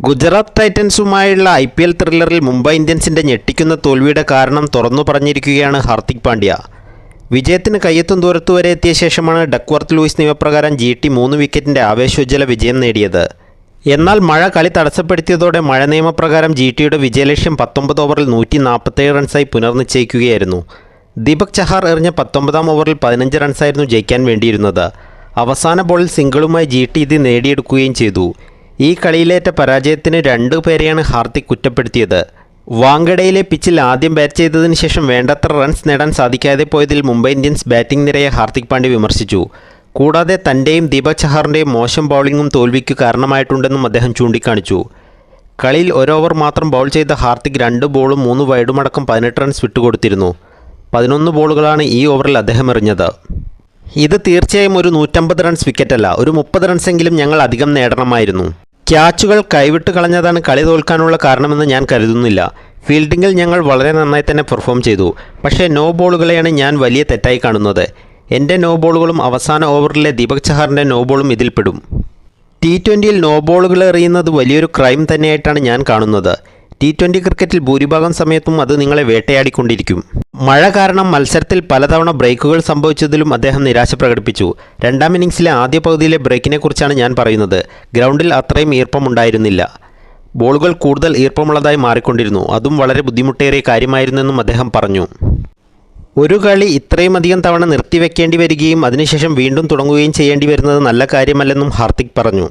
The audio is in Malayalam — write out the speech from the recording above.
ഗുജറാത്ത് ടൈറ്റൻസുമായുള്ള ഐ പി എൽ ത്രില്ലറിൽ മുംബൈ ഇന്ത്യൻസിന്റെ ഞെട്ടിക്കുന്ന തോൽവിയുടെ കാരണം തുറന്നു പറഞ്ഞിരിക്കുകയാണ് ഹാർദിക് പാണ്ഡ്യ. വിജയത്തിന് കയ്യെത്തും ദൂരത്തു വരെ എത്തിയ ശേഷമാണ് ഡക്വർത്ത് ലൂയിസ് നിയമപ്രകാരം ജി ടി മൂന്ന് വിക്കറ്റിന്റെ ആവേശോജ്വല വിജയം നേടിയത്. എന്നാൽ മഴ കളി തടസ്സപ്പെടുത്തിയതോടെ മഴ നിയമപ്രകാരം ജി ടിയുടെ വിജയലക്ഷ്യം പത്തൊമ്പത് ഓവറിൽ നൂറ്റി നാൽപ്പത്തേഴ് റൺസായി പുനർനിശ്ചയിക്കുകയായിരുന്നു. ദീപക് ചഹാർ എറിഞ്ഞ പത്തൊമ്പതാം ഓവറിൽ പതിനഞ്ച് റൺസായിരുന്നു ജയിക്കാൻ വേണ്ടിയിരുന്നത്. അവസാന ബോളിൽ സിംഗിളുമായി ജി ടി ഇത് നേടിയെടുക്കുകയും ചെയ്തു. ഈ കളിയിലേറ്റ പരാജയത്തിന് രണ്ടു പേരെയാണ് ഹാർദിക് കുറ്റപ്പെടുത്തിയത്. വാങ്കഡയിലെ പിച്ചിൽ ആദ്യം ബാറ്റ് ചെയ്തതിന് ശേഷം വേണ്ടത്ര റൺസ് നേടാൻ സാധിക്കാതെ പോയതിൽ മുംബൈ ഇന്ത്യൻസ് ബാറ്റിംഗ് നിരയെ ഹാർദിക് പാണ്ഡ്യ വിമർശിച്ചു. കൂടാതെ തന്റെയും ദീപക് ചഹാറിന്റെയും മോശം ബൗളിംഗും തോൽവിക്ക് കാരണമായിട്ടുണ്ടെന്നും അദ്ദേഹം ചൂണ്ടിക്കാണിച്ചു. കളിയിൽ ഒരോവർ മാത്രം ബൗൾ ചെയ്ത ഹാർദിക് രണ്ട് ബോളും മൂന്ന് വൈഡുമടക്കം പതിനെട്ട് റൺസ് വിട്ടുകൊടുത്തിരുന്നു. പതിനൊന്ന് ബോളുകളാണ് ഈ ഓവറിൽ അദ്ദേഹം എറിഞ്ഞത്. ഇത് തീർച്ചയായും ഒരു നൂറ്റമ്പത് റൺസ് വിക്കറ്റല്ല ഒരു മുപ്പത് റൺസെങ്കിലും ഞങ്ങൾ അധികം നേടണമായിരുന്നു. ക്യാച്ചുകൾ കൈവിട്ട് കളഞ്ഞതാണ് കളി തോൽക്കാനുള്ള കാരണമെന്ന് ഞാൻ കരുതുന്നില്ല. ഫീൽഡിങ്ങിൽ ഞങ്ങൾ വളരെ നന്നായി തന്നെ പെർഫോം ചെയ്തു. പക്ഷേ നോ ബോളുകളെയാണ് ഞാൻ വലിയ തെറ്റായി കാണുന്നത്. എന്റെ നോ ബോളുകളും അവസാന ഓവറിലെ ദീപക് ചഹാറിന്റെ നോ ബോളും ഇതിൽപ്പെടും ടി ട്വന്റിയിൽ നോ ബോളുകൾ എറിയുന്നത് വലിയൊരു ക്രൈം തന്നെയായിട്ടാണ് ഞാൻ കാണുന്നത്. ടി ട്വന്റി ക്രിക്കറ്റിൽ ഭൂരിഭാഗം സമയത്തും അത് നിങ്ങളെ വേട്ടയാടിക്കൊണ്ടിരിക്കും. മഴ കാരണം മത്സരത്തിൽ പലതവണ ബ്രേക്കുകൾ സംഭവിച്ചതിലും അദ്ദേഹം നിരാശ പ്രകടിപ്പിച്ചു. രണ്ടാം ഇന്നിംഗ്സിലെ ആദ്യ പകുതിയിലെ ബ്രേക്കിനെക്കുറിച്ചാണ് ഞാൻ പറയുന്നത്. ഗ്രൗണ്ടിൽ അത്രയും ഈർപ്പമുണ്ടായിരുന്നില്ല ബോളുകൾ കൂടുതൽ ഈർപ്പമുള്ളതായി മാറിക്കൊണ്ടിരുന്നു. അതും വളരെ ബുദ്ധിമുട്ടേറിയ കാര്യമായിരുന്നെന്നും അദ്ദേഹം പറഞ്ഞു. ഒരു കളി ഇത്രയുമധികം തവണ നിർത്തിവെക്കേണ്ടി വരികയും അതിനുശേഷം വീണ്ടും തുടങ്ങുകയും ചെയ്യേണ്ടി വരുന്നത് നല്ല കാര്യമല്ലെന്നും ഹാർദിക് പറഞ്ഞു.